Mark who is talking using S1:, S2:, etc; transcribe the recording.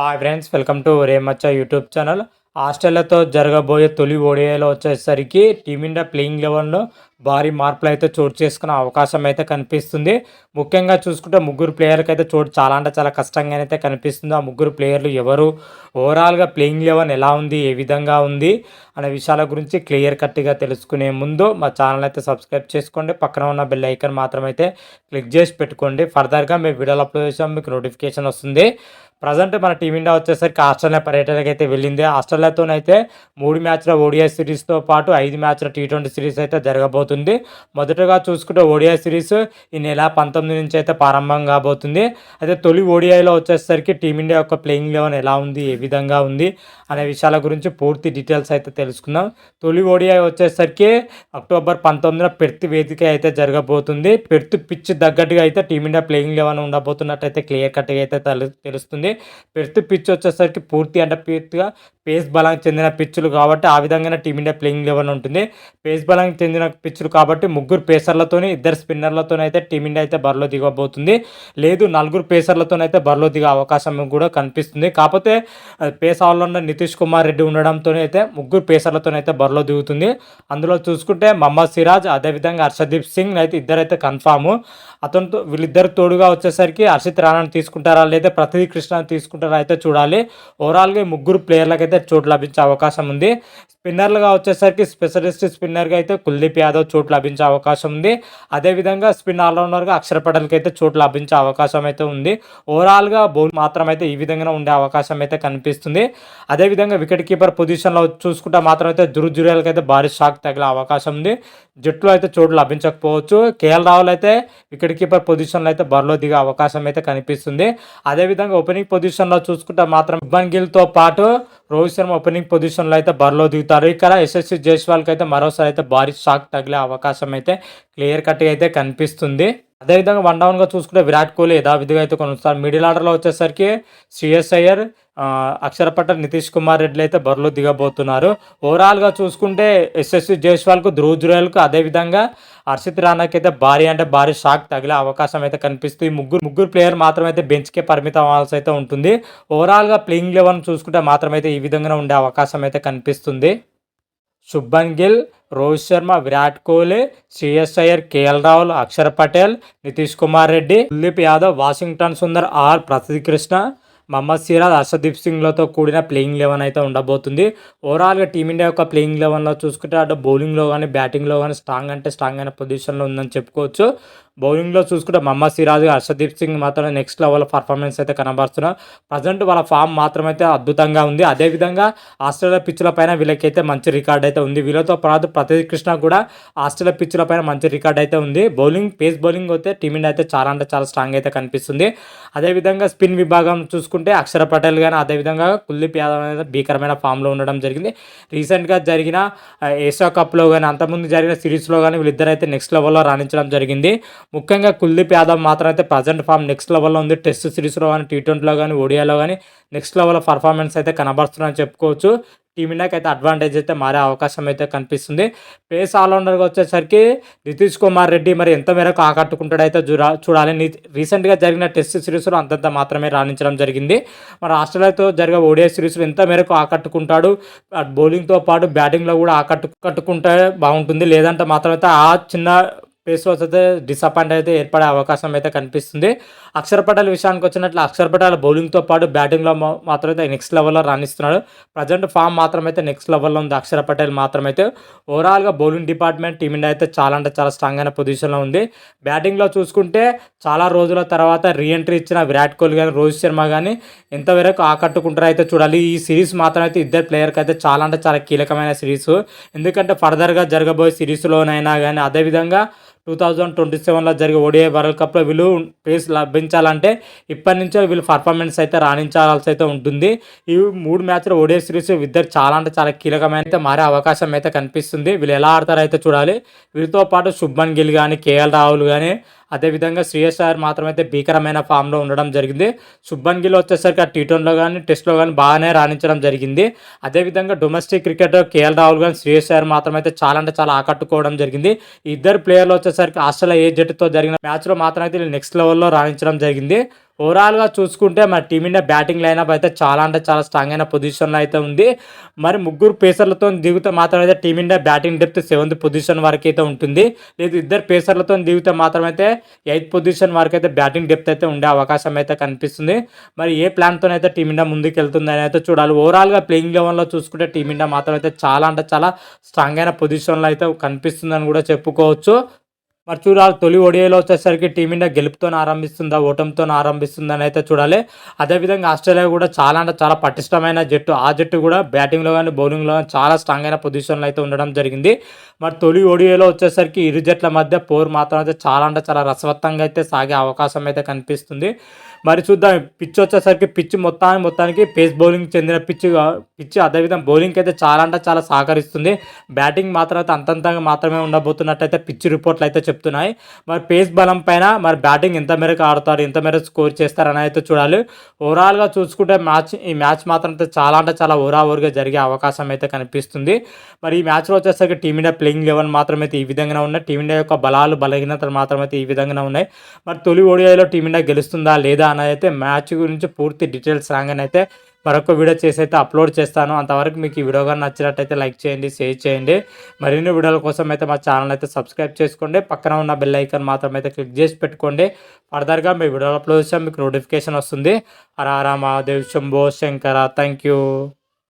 S1: Hi friends welcome to రేమచ్చ YouTube channel. ఆస్ట్రేలియాతో జరగబోయే తొలి ఓడిఐలో వచ్చేసరికి టీమిండియా ప్లేయింగ్ లెవెన్లో భారీ మార్పులు అయితే చోటు చేసుకునే అవకాశం అయితే కనిపిస్తుంది. ముఖ్యంగా చూసుకుంటే ముగ్గురు ప్లేయర్కి అయితే చోటు చాలా అంటే చాలా కష్టంగా అయితే కనిపిస్తుంది. ఆ ముగ్గురు ప్లేయర్లు ఎవరు? ఓవరాల్గా ప్లేయింగ్ లెవెన్ ఎలా ఉంది? ఏ విధంగా ఉంది? అనే విషయాల గురించి క్లియర్ కట్గా తెలుసుకునే ముందు మా ఛానల్ అయితే సబ్స్క్రైబ్ చేసుకోండి. పక్కన ఉన్న బెల్ ఐకన్ మాత్రమైతే క్లిక్ చేసి పెట్టుకోండి. ఫర్దర్గా మేము వీడియోలు అప్లోడ్ చేసాం మీకు నోటిఫికేషన్ వస్తుంది. ప్రజెంట్ మన టీమిండియా వచ్చేసరికి ఆస్ట్రేలియా పర్యటనకి అయితే వెళ్ళింది. ఆస్ట్రేలియాతోనైతే మూడు మ్యాచ్ల ఓడిఐ సిరీస్తో పాటు ఐదు మ్యాచ్ల టీ ట్వంటీ సిరీస్ అయితే జరగబోతుంది. మొదటగా చూసుకుంటే ఓడిఐ సిరీస్ ఈ నెల పంతొమ్మిది నుంచి అయితే ప్రారంభం కాబోతుంది. అయితే తొలి ఓడిఐలో వచ్చేసరికి టీమిండియా యొక్క ప్లేయింగ్ లెవెన్ ఎలా ఉంది ఏ విధంగా ఉంది అనే విషయాల గురించి పూర్తి డీటెయిల్స్ అయితే తెలుసుకుందాం. తొలి ఓడిఐ వచ్చేసరికి అక్టోబర్ పంతొమ్మిదిన పెర్త్ వేదిక అయితే జరగబోతుంది. పెర్త్ పిచ్ తగ్గట్టుగా అయితే టీమిండియా ప్లేయింగ్ లెవెన్ ఉండబోతున్నట్టయితే క్లియర్ కట్గా అయితే తెలు- తెలుస్తుంది. పెర్త్ పిచ్ వచ్చేసరికి పూర్తి అంటే పూర్తిగా పేస్ బలానికి చెందిన పిచ్చులు కాబట్టి ఆ విధంగానే టీమిండియా ప్లేయింగ్ లెవెన్ ఉంటుంది. పేస్ బలానికి చెందిన పిచ్చులు కాబట్టి ముగ్గురు పేసర్లతోని ఇద్దరు స్పిన్నర్లతోనైతే అయితే టీమిండియా అయితే బరిలో దిగబోతుంది. లేదు నలుగురు పేసర్లతోనైతే బరిలో దిగే అవకాశం కూడా కనిపిస్తుంది. కాకపోతే pace pace allrounder Nitish Kumar Reddy ఉండడంతో అయితే ముగ్గురు పేసర్లతోనైతే బరిలో దిగుతుంది. అందులో చూసుకుంటే మహమ్మద్ సిరాజ్ అదేవిధంగా హర్షదీప్ సింగ్ అయితే ఇద్దరైతే కన్ఫామ్. అతనితో వీళ్ళిద్దరు తోడుగా వచ్చేసరికి హర్షిత్ రాణాను తీసుకుంటారా లేదా ప్రతిదీ కృష్ణ తీసుకుంటారా అయితే చూడాలి. ఓవరాల్గా ఈ ముగ్గురు ప్లేయర్లకైతే చోటు లభించే అవకాశం ఉంది. స్పిన్నర్లుగా వచ్చేసరికి స్పెషలిస్ట్ స్పిన్నర్గా అయితే కుల్దీప్ యాదవ్ చోటు లభించే అవకాశం ఉంది. అదేవిధంగా స్పిన్ ఆల్రౌండర్గా అక్షర్ పటేల్కి అయితే చోటు లభించే అవకాశం అయితే ఉంది. ఓవరాల్గా బౌల్ మాత్రం అయితే ఈ విధంగా ఉండే అవకాశం అయితే కనిపిస్తుంది. అదేవిధంగా వికెట్ కీపర్ పొజిషన్లో చూసుకుంటే మాత్రం అయితే దురు జురేల్కి అయితే భారీ షాక్ తగిలే అవకాశం ఉంది. జట్టులో అయితే చోటు లభించకపోవచ్చు. కేఎల్ రాహుల్ అయితే వికెట్ కీపర్ పొజిషన్లో అయితే బరిలో దిగే అవకాశం అయితే కనిపిస్తుంది. అదేవిధంగా ఓపెనింగ్ పొజిషన్లో చూసుకుంటే మాత్రం ఇబ్బంది గిల్తో పాటు రోహిత్ శర్మ ఓపెనింగ్ పొజిషన్లో అయితే బరిలో దిగుతారు. ఇక్కడ ఎస్ఎస్సి జైస్వాల్కి అయితే మరోసారి అయితే భారీ షాక్ తగిలే అవకాశం అయితే క్లియర్ కట్గా అయితే కనిపిస్తుంది. అదేవిధంగా వన్ డౌన్గా చూసుకుంటే విరాట్ కోహ్లీ యథావిధిగా అయితే కొనుస్తారు మిడిల్ ఆర్డర్లో వచ్చేసరికి సిఎస్ఐఆర్ అయ్యర్ నితీష్ కుమార్ రెడ్డి అయితే బరిలో దిగబోతున్నారు. ఓవరాల్గా చూసుకుంటే ఎస్ఎస్సి జైస్వాల్కు ధ్రువ్ జురేల్కు అదేవిధంగా హర్షిత్ రానాకి అయితే భారీ అంటే భారీ షాక్ తగిలే అవకాశం అయితే కనిపిస్తుంది ఈ ముగ్గురు ముగ్గురు ప్లేయర్ మాత్రం అయితే బెంచ్కే పరిమితం అవ్వాల్సి అయితే ఉంటుంది. ఓవరాల్గా ప్లేయింగ్ లెవెన్ చూసుకుంటే మాత్రం అయితే ఈ విధంగా ఉండే అవకాశం అయితే కనిపిస్తుంది. Shubman Gill Rohit Sharma Virat Kohli CSIR K L Rahul Axar Patel Nitish Kumar Reddy Kuldeep Yadav Washington Sundar R Prasidh Krishna. Mohammed Siraj Harshdeep సింగ్లతో కూడిన ప్లేయింగ్ లెవెన్ అయితే ఉండబోతుంది. ఓవరాల్గా టీమిండియా యొక్క ప్లేయింగ్ లెవెన్లో చూసుకుంటే అటు బౌలింగ్లో కానీ బ్యాటింగ్లో కానీ స్ట్రాంగ్ అంటే స్ట్రాంగ్ అయిన పొజిషన్లో ఉందని చెప్పుకోవచ్చు. బౌలింగ్లో చూసుకుంటే మహమ్మద్ సిరాజ్ హర్షదీప్ సింగ్ మాత్రం నెక్స్ట్ లెవెల్ పర్ఫార్మెన్స్ అయితే కనబరుస్తున్నారు. ప్రజెంట్ వాళ్ళ ఫామ్ మాత్రమైతే అద్భుతంగా ఉంది. అదేవిధంగా ఆస్ట్రేలియా పిచ్చుల పైన వీళ్ళకైతే మంచి రికార్డ్ అయితే ఉంది. వీళ్ళతో పాటు ప్రతి కృష్ణ కూడా ఆస్ట్రేలియా పిచ్చుల పైన మంచి రికార్డ్ అయితే ఉంది. బౌలింగ్ పేస్ బౌలింగ్ అయితే టీమిండియా అయితే చాలా అంటే చాలా స్ట్రాంగ్ అయితే కనిపిస్తుంది. అదేవిధంగా స్పిన్ విభాగం చూసుకుంటే అక్షర పటేల్ కానీ అదేవిధంగా కుల్దీప్ యాదవ్ అనేది భీకరమైన ఫామ్లో ఉండడం జరిగింది. రీసెంట్గా జరిగిన ఏషియా కప్లో కానీ అంతకుముందు జరిగిన సిరీస్లో కానీ వీళ్ళిద్దరు అయితే నెక్స్ట్ లెవెల్లో రాణించడం జరిగింది. ముఖ్యంగా కుల్దీప్ యాదవ్ మాత్రం అయితే ప్రజెంట్ ఫామ్ నెక్స్ట్ లెవెల్లో ఉంది. టెస్ట్ సిరీస్లో కానీ టీ ట్వంటీలో కానీ ఓడియాలో కానీ నెక్స్ట్ లెవెల్ పర్ఫార్మెన్స్ అయితే కనబరుస్తుందని చెప్పుకోవచ్చు. టీమిండియాకి అయితే అడ్వాంటేజ్ అయితే మారే అవకాశం అయితే కనిపిస్తుంది. పేస్ ఆల్రౌండర్గా వచ్చేసరికి నితీష్ కుమార్ రెడ్డి మరి ఎంత మేరకు ఆకట్టుకుంటాడో అయితే చూడా చూడాలి. రీసెంట్గా జరిగిన టెస్ట్ సిరీస్లో అంతంత మాత్రమే రాణించడం జరిగింది. మరి ఆస్ట్రేలియాతో జరిగే ఓడిఐ సిరీస్లో ఎంత మేరకు ఆకట్టుకుంటాడు? బౌలింగ్తో పాటు బ్యాటింగ్లో కూడా ఆకట్టు కట్టుకుంటే బాగుంటుంది. లేదంటే మాత్రం అయితే ఆ చిన్న పేస్లో అయితే డిసప్పాయింట్ అయితే ఏర్పడే అవకాశం అయితే కనిపిస్తుంది. అక్షర్ పటేల్ విషయానికి వచ్చినట్లు అక్షర్ పటేల్ బౌలింగ్తో పాటు బ్యాటింగ్లో మాత్రం అయితే నెక్స్ట్ లెవెల్లో రాణిస్తున్నాడు ప్రజెంట్ ఫామ్ మాత్రం అయితే నెక్స్ట్ లెవెల్లో ఉంది. అక్షర్ పటేల్ మాత్రం అయితే ఓవరాల్గా బౌలింగ్ డిపార్ట్మెంట్ టీమిండియా అయితే చాలా అంటే చాలా స్ట్రాంగ్ అయిన పొజిషన్లో ఉంది. బ్యాటింగ్లో చూసుకుంటే చాలా రోజుల తర్వాత రీఎంట్రీ ఇచ్చిన విరాట్ కోహ్లీ కానీ రోహిత్ శర్మ కానీ ఎంతవరకు ఆకట్టుకుంటారో అయితే చూడాలి. ఈ సిరీస్ మాత్రం అయితే ఇద్దరు ప్లేయర్కి అయితే చాలా అంటే చాలా కీలకమైన సిరీస్ ఎందుకంటే ఫర్దర్గా జరగబోయే సిరీస్లోనైనా కానీ అదేవిధంగా టూ థౌజండ్ ట్వంటీ సెవెన్లో జరిగే ఓడిఐ వరల్డ్ కప్లో వీళ్ళు ప్లేస్ లభించాలంటే ఇప్పటి నుంచే వీళ్ళు పర్ఫార్మెన్స్ అయితే రాణించాల్సి అయితే ఉంటుంది. ఈ మూడు మ్యాచ్లు ఓడిఐ సిరీస్ ఇద్దరు చాలా అంటే చాలా కీలకమైన అయితే మారే అవకాశం అయితే కనిపిస్తుంది. వీళ్ళు ఎలా ఆడతారో అయితే చూడాలి. వీళ్ళతో పాటు శుభ్మన్ గిల్ కానీ కేఎల్ రాహుల్ కానీ అదేవిధంగా శ్రేయస్ మాత్రమైతే మాత్రం అయితే భీకరమైన ఫామ్లో ఉండడం జరిగింది. శుభన్ గిల్ వచ్చేసరికి ఆ టీ ట్వంటీలో కానీ టెస్ట్లో కానీ బాగానే రాణించడం జరిగింది. అదేవిధంగా డొమెస్టిక్ క్రికెట్ కేఎల్ రాహుల్ కానీ శ్రేయస్ మాత్రమైతే మాత్రం అయితే చాలా అంటే చాలా ఆకట్టుకోవడం జరిగింది. ఇద్దరు ప్లేయర్లు వచ్చేసరికి ఆస్ట్రేలియా ఏ జట్టుతో జరిగిన మ్యాచ్లో మాత్రం అయితే నెక్స్ట్ లెవెల్లో రాణించడం జరిగింది. ఓవరాల్గా చూసుకుంటే మరి టీమిండియా బ్యాటింగ్ లైనప్ అయితే చాలా అంటే చాలా స్ట్రాంగ్ అయిన పొజిషన్లో అయితే ఉంది. మరి ముగ్గురు పేసర్లతో దిగితే మాత్రం అయితే Team India batting depth seventh position వరకు అయితే ఉంటుంది. లేదు ఇద్దరు పేసర్లతో దిగితే మాత్రం అయితే ఎయిత్ పొజిషన్ వరకు అయితే బ్యాటింగ్ డెప్త్ అయితే ఉండే అవకాశం అయితే కనిపిస్తుంది. మరి ఏ ప్లాన్తో అయితే టీమిండియా ముందుకు వెళ్తుంది అని అయితే చూడాలి. ఓవరాల్గా ప్లేయింగ్ లెవెన్లో చూసుకుంటే టీమిండియా మాత్రం అయితే చాలా అంటే చాలా స్ట్రాంగ్ అయిన పొజిషన్లో అయితే కనిపిస్తుందని కూడా చెప్పుకోవచ్చు. మరి చూడాలి తొలి ఓడిఐలో వచ్చేసరికి టీమిండియా గెలుపుతో ఆరంభిస్తుందా ఓటమితో ఆరంభిస్తుందా అని అయితే చూడాలి. అదేవిధంగా ఆస్ట్రేలియా కూడా చాలా అంటే చాలా పటిష్టమైన జట్టు. ఆ జట్టు కూడా బ్యాటింగ్లో కానీ బౌలింగ్లో కానీ చాలా స్ట్రాంగ్ అయిన పొజిషన్లో అయితే ఉండడం జరిగింది. మరి తొలి ఓడిఐలో వచ్చేసరికి ఇరు జట్ల మధ్య పోరు మాత్రం అయితే చాలా అంటే చాలా రసవత్తంగా అయితే సాగే అవకాశం అయితే కనిపిస్తుంది. మరి చూద్దాం పిచ్ వచ్చేసరికి పిచ్ మొత్తానికి మొత్తానికి పేస్ బౌలింగ్ చెందిన పిచ్ పిచ్ అదేవిధంగా బౌలింగ్కి అయితే చాలా అంటే చాలా సహకరిస్తుంది. బ్యాటింగ్ మాత్రం అయితే అంతంతంగా మాత్రమే ఉండబోతున్నట్టయితే పిచ్ రిపోర్ట్లు అయితే చెప్తున్నాయి. మరి పేస్ బలం పైన మరి బ్యాటింగ్ ఎంత మేరకు ఆడతారు ఎంత మేరకు స్కోర్ చేస్తారని అయితే చూడాలి. ఓవరాల్గా చూసుకుంటే మ్యాచ్ ఈ మ్యాచ్ మాత్రం అయితే చాలా అంటే చాలా ఓరా ఓవర్గా జరిగే అవకాశం అయితే కనిపిస్తుంది. మరి ఈ మ్యాచ్లో వచ్చేసరికి టీమిండియా ప్లేయింగ్ లెవెన్ మాత్రం అయితే ఈ విధంగా ఉన్నాయి. టీమిండియా యొక్క బలాలు బలహీనతలు మాత్రం అయితే ఈ విధంగా ఉన్నాయి. మరి తొలి ఓడిఐలో టీమిండియా గెలుస్తుందా లేదా అనేది అయితే మ్యాచ్ గురించి పూర్తి డీటెయిల్స్ రాగానే అయితే మరొక వీడియో చేసి అయితే అప్లోడ్ చేస్తాను. అంతవరకు మీకు ఈ వీడియో కానీ నచ్చినట్టయితే లైక్ చేయండి షేర్ చేయండి. మరిన్ని వీడియోల కోసం అయితే మా ఛానల్ అయితే సబ్స్క్రైబ్ చేసుకోండి. పక్కన ఉన్న బెల్ ఐకాన్ మాత్రం అయితే క్లిక్ చేసి పెట్టుకోండి. ఫర్దర్గా మీ వీడియోలు అప్లోడ్ చేస్తే మీకు నోటిఫికేషన్ వస్తుంది. హర మహాదేవ్ శంభో శంకర. Thank you